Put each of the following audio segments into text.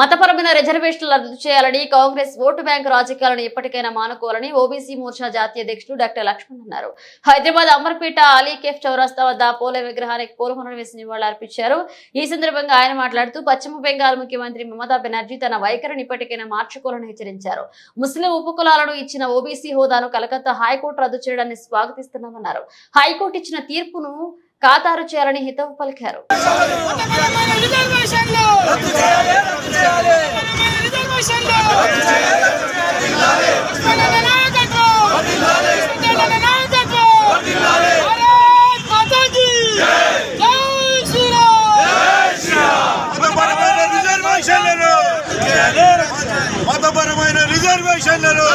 మతపరమైన రిజర్వేషన్లు రద్దు చేయాలని కాంగ్రెస్ ఓటు బ్యాంకు రాజకీయాలను ఎప్పటికైనా మానుకోవాలని ఓబీసీ మోర్చా జాతీయ అధ్యక్షుడు డాక్టర్ లక్ష్మణ్ అన్నారు. హైదరాబాద్ అమర్పేట అలీ కేఫ్ చౌరస్తా వద్ద పోల విగ్రహానికి పూలహోనం వేసి నివాళులర్పించారు ఈ సందర్భంగా ఆయన మాట్లాడుతూ పశ్చిమ బెంగాల్ ముఖ్యమంత్రి మమతా బెనర్జీ తన వైఖరిని ఇప్పటికైనా మార్చుకోవాలని హెచ్చరించారు. ముస్లిం ఉపకులాలను ఇచ్చిన ఓబీసీ హోదాను కలకత్తా హైకోర్టు రద్దు చేయడాన్ని స్వాగతిస్తున్నామన్నారు. హైకోర్టు ఇచ్చిన తీర్పును ఖాతారు చేయాలని హితవు పలికారు. మతపరమైన రిజర్వేషన్లను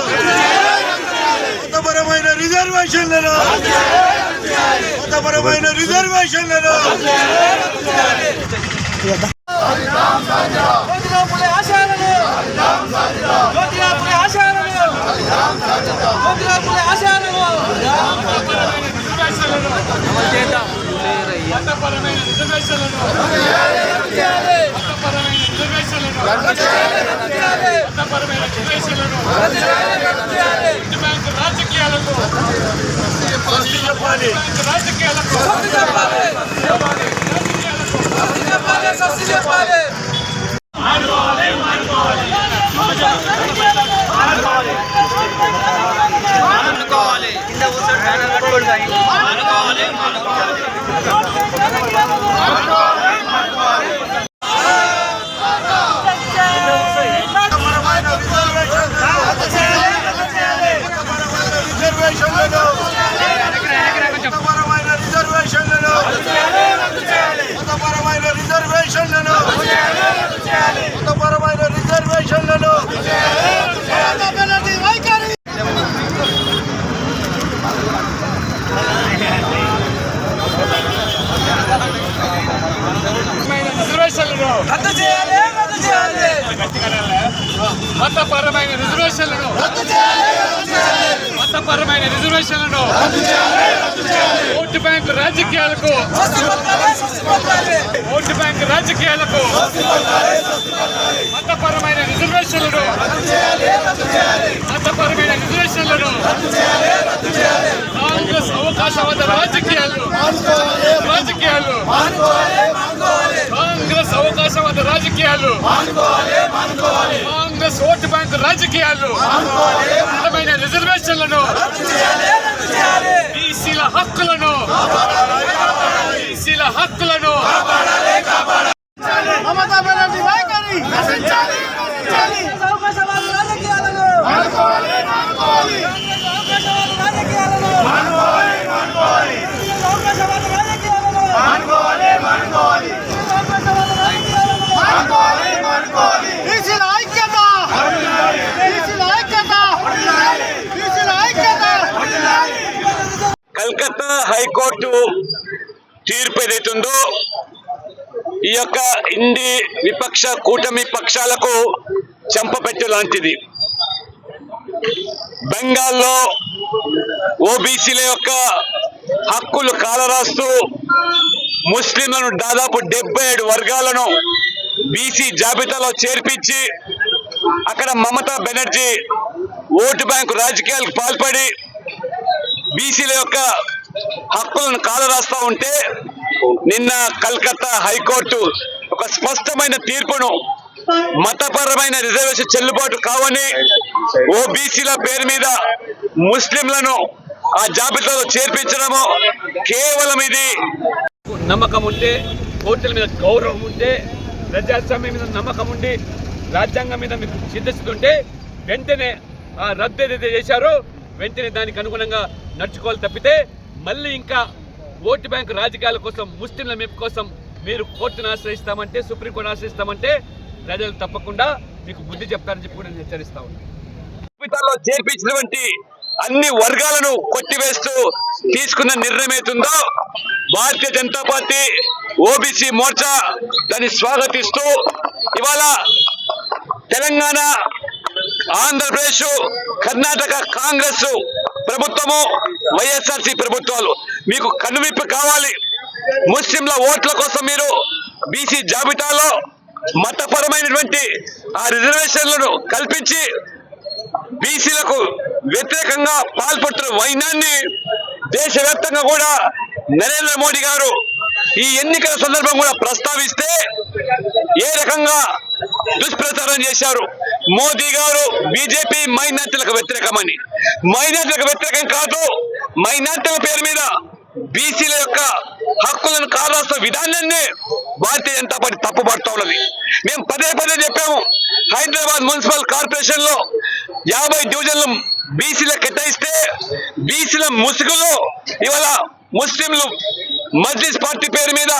మతపరమైన రిజర్వేషన్లను మతపరమైన రిజర్వేషన్లను మతపరమైన రిజర్వేషన్లను ఓటు బ్యాంకు రాజకీయాలకు చెప్పాలి బ్యాంకు రాజకీయాలకు మతపరమైన రిజర్వేషన్లను మతపరమైన రిజర్వేషన్లను మతపరమైన రిజర్వేషన్లను మతపరమైన రిజర్వేషన్లను వైఖరి రిజర్వేషన్లను రద్దు చేయాలి రద్దు చేయాలి మతపరమైన రిజర్వేషన్లను మతపరమైన రిజర్వేషన్లను ఓటు బ్యాంకు రాజకీయాలకు ఓటు బ్యాంకు రాజకీయాలకు మతపరమైన రిజర్వేషన్లను మతపరమైన రిజర్వేషన్లను కాంగ్రెస్ అవకాశవాద రాజకీయాలు రాజకీయాలు కాంగ్రెస్ అవకాశవాద రాజకీయాలు కాంగ్రెస్ ఓటు బ్యాంకు రాజకీయాలు మతమైన రిజర్వేషన్లను బీసీల హక్కులను బీసీల హక్కులను మమతా బెనర్జీ వైఖరి అవకాశవాద రాజకీయాలను అవకాశవాద రాజకీయాలను అవకాశవాద రాజకీయాలను బీసీల ఐక్యత బీసీల ఐక్యత బీసీల ఐక్యత కల్కత్తా హైకోర్టు తీర్పు ఏదైతుందో ఈ యొక్క ఇండి విపక్ష కూటమి పక్షాలకు చెంపపెట్టు లాంటిది. బెంగాల్లో ఓబీసీల యొక్క హక్కులు కాలరాస్తూ ముస్లింలను దాదాపు డెబ్బై ఏడు వర్గాలను బీసీ జాబితాలో చేర్పించి అక్కడ మమతా బెనర్జీ ఓటు బ్యాంకు రాజకీయాలకు పాల్పడి బీసీల యొక్క హక్కులను కాలరాస్తా ఉంటే నిన్న కల్కత్తా హైకోర్టు ఒక స్పష్టమైన తీర్పును మతపరమైన రిజర్వేషన్ చెల్లుబాటు కావని ఓబీసీల పేరు మీద ముస్లింలను ఆ జాబితాలో చేర్పించడము కేవలం ఇది. నమ్మకం ఉంటే కోర్టుల మీద గౌరవం ఉంటే ప్రజాస్వామ్యం మీద నమ్మకం ఉండి రాజ్యాంగం మీద మీకు చింతిస్తుంటే ఉంటే వెంటనే ఆ రద్దు ఏదైతే చేశారో వెంటనే దానికి అనుగుణంగా నడుచుకోవాలి తప్పితే మళ్ళీ ఇంకా ఓటు బ్యాంకు రాజకీయాల కోసం ముస్లింల మెప్పు కోసం మీరు కోర్టును ఆశ్రయిస్తామంటే సుప్రీంకోర్టు ఆశ్రయిస్తామంటే ప్రజలు తప్పకుండా మీకు బుద్ధి చెప్తారని చెప్పి కూడా నేను హెచ్చరిస్తా ఉన్నాను అన్ని వర్గాలను కొట్టివేస్తూ తీసుకున్న నిర్ణయం అవుతుందో భారతీయ జనతా పార్టీ ఓబీసీ మోర్చా దాన్ని స్వాగతిస్తూ ఇవాళ తెలంగాణ ఆంధ్రప్రదేశ్ కర్ణాటక కాంగ్రెస్ ప్రభుత్వము వైఎస్ఆర్సీ ప్రభుత్వాలు. మీకు కనువిప్పు కావాలి. ముస్లింల ఓట్ల కోసం మీరు బీసీ జాబితాలో మతపరమైనటువంటి ఆ రిజర్వేషన్లను కల్పించి బీసీలకు వ్యతిరేకంగా పాల్పడుతున్న వైనాన్ని దేశవ్యాప్తంగా కూడా నరేంద్ర మోడీ గారు ఈ ఎన్నికల సందర్భం కూడా ప్రస్తావిస్తే ఏ రకంగా దుష్ప్రచారం చేశారు. మోదీ గారు బీజేపీ మైనార్టీలకు వ్యతిరేకమని. మైనార్టీలకు వ్యతిరేకం కాదు. మైనార్టీల పేరు మీద బీసీల యొక్క హక్కులను కాదాల్సిన విధానాన్ని భారతీయ జనతా పార్టీ తప్పుపడుతూ ఉన్నది. మేము పదే పదే చెప్పాము హైదరాబాద్ మున్సిపల్ కార్పొరేషన్లో యాభై డివిజన్లు బీసీల కేటాయిస్తే బీసీల ముసుగులో ఇవాళ ముస్లింలు మజ్లిస్ పార్టీ పేరు మీద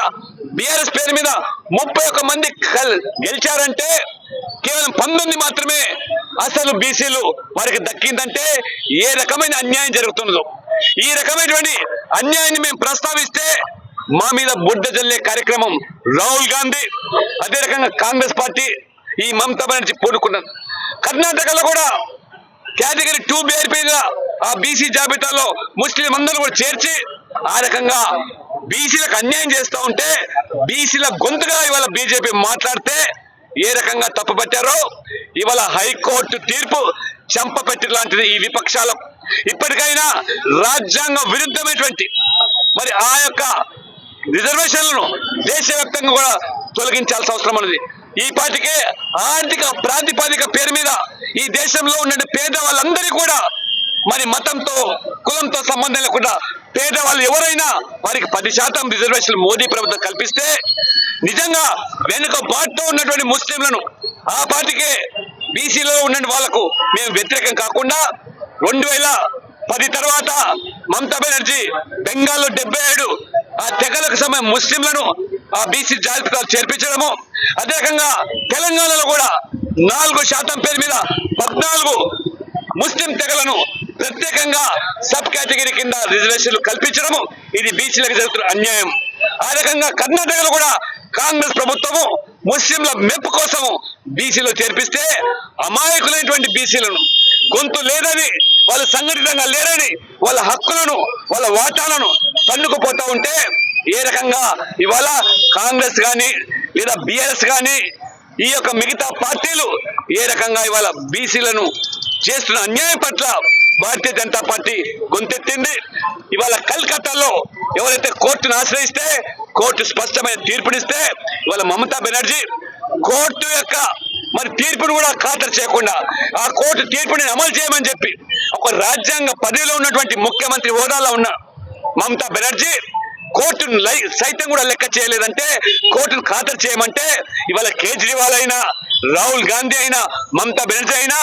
బీఆర్ఎస్ పేరు మీద ముప్పై ఒక్క మంది కల్- గెలిచారంటే కేవలం పంతొమ్మిది మాత్రమే అసలు బీసీలు వారికి దక్కిందంటే ఏ రకమైన అన్యాయం జరుగుతున్నదో ఈ రకమైనటువంటి అన్యాయాన్ని మేము ప్రస్తావిస్తే మా మీద బుడ్డ జల్లే కార్యక్రమం రాహుల్ గాంధీ అదే రకంగా కాంగ్రెస్ పార్టీ ఈ మమతా బెనర్జీ పూనుకున్నారు కర్ణాటకలో కూడా కేటగిరీ టూ పేద ఆ బీసీ జాబితాలో ముస్లిం అందరూ కూడా చేర్చి ఆ రకంగా బీసీలకు అన్యాయం చేస్తూ ఉంటే బీసీల గొంతుగా ఇవాళ బీజేపీ మాట్లాడితే ఏ రకంగా తప్పు పట్టారో ఇవాళ హైకోర్టు తీర్పు చంపపెట్టి లాంటిది ఈ విపక్షాల. ఇప్పటికైనా రాజ్యాంగ విరుద్ధమైనటువంటి మరి ఆ యొక్క రిజర్వేషన్లను దేశవ్యాప్తంగా కూడా తొలగించాల్సిన అవసరం ఉన్నది. ఈ పాటికే ఆర్థిక ప్రాతిపదిక పేరు మీద ఈ దేశంలో ఉన్న పేద వాళ్ళందరికీ కూడా మరి మతంతో కులంతో సంబంధం లేకుండా పేదవాళ్ళు ఎవరైనా వారికి పది శాతం రిజర్వేషన్ మోదీ ప్రభుత్వం కల్పిస్తే నిజంగా వెనుక బాటుతో ఉన్నటువంటి ముస్లింలను ఆ పార్టీకే బీసీలో ఉన్న వాళ్ళకు మేము వ్యతిరేకం కాకుండా రెండు వేల పది తర్వాత మమతా బెనర్జీ బెంగాల్లో డెబ్బై ఏడు ఆ తెగలకు సమయం ముస్లింలను ఆ బీసీ జాబితాలు చేర్పించడము. అదే రకంగా తెలంగాణలో కూడా నాలుగు శాతం పేరు మీద పద్నాలుగు ముస్లిం తెగలను ప్రత్యేకంగా సబ్ కేటగిరీ కింద రిజర్వేషన్లు కల్పించడము ఇది బీసీలకు జరుగుతున్న అన్యాయం. ఆ రకంగా కర్ణాటకలో కూడా కాంగ్రెస్ ప్రభుత్వము ముస్లింల మెప్పు కోసం బీసీలో చేర్పిస్తే అమాయకులైనటువంటి బీసీలను గొంతు లేదని వాళ్ళు సంఘటితంగా లేరని వాళ్ళ హక్కులను వాళ్ళ వాటాలను తన్నుకుపోతా ఉంటే ఏ రకంగా ఇవాళ కాంగ్రెస్ కానీ లేదా బిఆర్ఎస్ కానీ ఈ యొక్క మిగతా పార్టీలు ఏ రకంగా ఇవాళ బీసీలను చేస్తున్న అన్యాయం పట్ల భారతీయ జనతా పార్టీ గొంతెత్తింది. ఇవాళ కల్కత్తాలో ఎవరైతే కోర్టును ఆశ్రయిస్తే కోర్టు స్పష్టమైన తీర్పునిస్తే ఇవాళ మమతా బెనర్జీ కోర్టు యొక్క మరి తీర్పును కూడా ఖాతరు చేయకుండా ఆ కోర్టు తీర్పుని అమలు చేయమని చెప్పి ఒక రాజ్యాంగ పదవిలో ఉన్నటువంటి ముఖ్యమంత్రి హోదాలో ఉన్న మమతా బెనర్జీ కోర్టును లై సైతం కూడా లెక్క చేయలేదంటే కోర్టును ఖాతరు చేయమంటే ఇవాళ కేజ్రీవాల్ అయినా రాహుల్ గాంధీ అయినా మమతా బెనర్జీ అయినా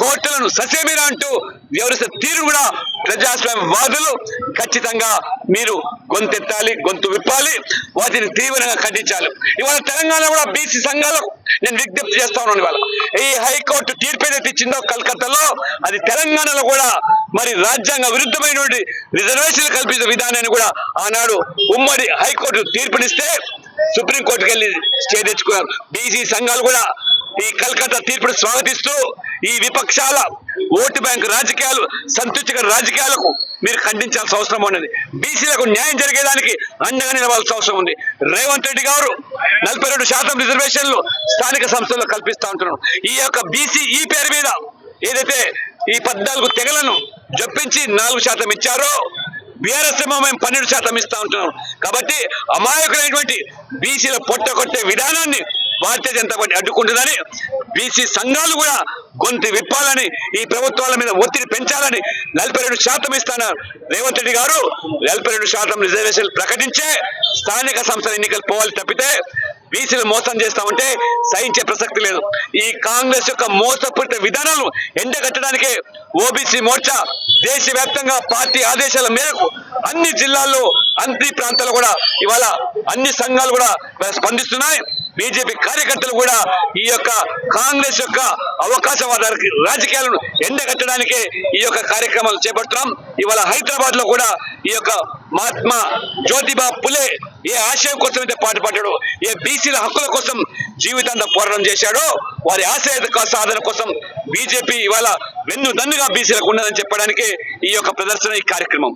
కోర్టులను ససేమిరా అంటూ వ్యవహరిస్తున్న తీరు కూడా ప్రజాస్వామ్య వాదులు. ఖచ్చితంగా మీరు గొంతెత్తాలి గొంతు విప్పాలి వాటిని తీవ్రంగా ఖండించాలి. ఇవాళ తెలంగాణ కూడా బీసీ సంఘాలకు నేను విజ్ఞప్తి చేస్తా ఉన్నాను ఇవాళ. ఈ హైకోర్టు తీర్పు ఏదైతే ఇచ్చిందో కలకత్తాలో అది తెలంగాణలో కూడా మరి రాజ్యాంగ విరుద్ధమైనటువంటి రిజర్వేషన్లు కల్పించిన విధానాన్ని కూడా ఆనాడు ఉమ్మడి హైకోర్టు తీర్పునిస్తే సుప్రీంకోర్టుకి వెళ్ళి స్టే తెచ్చుకున్నారు. బీసీ సంఘాలు కూడా ఈ కల్కత్తా తీర్పును స్వాగతిస్తూ ఈ విపక్షాల ఓటు బ్యాంకు రాజకీయాలు సంతృప్తికర రాజకీయాలకు మీరు ఖండించాల్సిన అవసరం ఉన్నది. బీసీలకు న్యాయం జరిగేదానికి అండగా నిలవాల్సిన అవసరం ఉంది. రేవంత్ రెడ్డి గారు నలభై రెండు శాతం రిజర్వేషన్లు స్థానిక సంస్థల్లో కల్పిస్తా ఉంటున్నారు. ఈ యొక్క బీసీ ఈ పేరు మీద ఏదైతే ఈ పద్నాలుగు తెగలను జప్పించి నాలుగు శాతం ఇచ్చారో బీఆర్ఎస్ ఏమో మేము పన్నెండు శాతం ఇస్తా ఉంటున్నాం. కాబట్టి అమాయకులైనటువంటి బీసీల పొట్ట కొట్టే విధానాన్ని భారతీయ జనతా పార్టీ అడ్డుకుంటుందని బీసీ సంఘాలు కూడా గొంతు విప్పాలని ఈ ప్రభుత్వాల మీద ఒత్తిడి పెంచాలని నలభై రెండు శాతం ఇస్తాన్నారు రేవంత్ రెడ్డి గారు. నలభై రెండు శాతం రిజర్వేషన్లు ప్రకటించే స్థానిక సంస్థల ఎన్నికలు పోవాలి తప్పితే బీసీలు మోసం చేస్తామంటే సహించే ప్రసక్తి లేదు. ఈ కాంగ్రెస్ యొక్క మోసపూరిత విధానాలను ఎండగట్టడానికే ఓబీసీ మోర్చా దేశవ్యాప్తంగా పార్టీ ఆదేశాల మేరకు అన్ని జిల్లాల్లో అన్ని ప్రాంతాల్లో కూడా ఇవాళ అన్ని సంఘాలు కూడా స్పందిస్తున్నాయి. బీజేపీ కార్యకర్తలు కూడా ఈ యొక్క కాంగ్రెస్ యొక్క అవకాశవాద రాజకీయాలను ఎండగట్టడానికి ఈ యొక్క కార్యక్రమాలు చేపడుతున్నాం ఇవాళ హైదరాబాద్లో కూడా ఈ యొక్క మహాత్మా జ్యోతిబా పులే ఏ ఆశయం కోసం అయితే పాటుపడ్డాడో ఏ బీసీల హక్కుల కోసం జీవితాంతం పోరాటం చేశాడో వారి ఆశయ సాధన కోసం బీజేపీ ఇవాళ వెన్ను దన్నుగా బీసీలకు ఉన్నదని చెప్పడానికి ఈ యొక్క ప్రదర్శన ఈ కార్యక్రమం.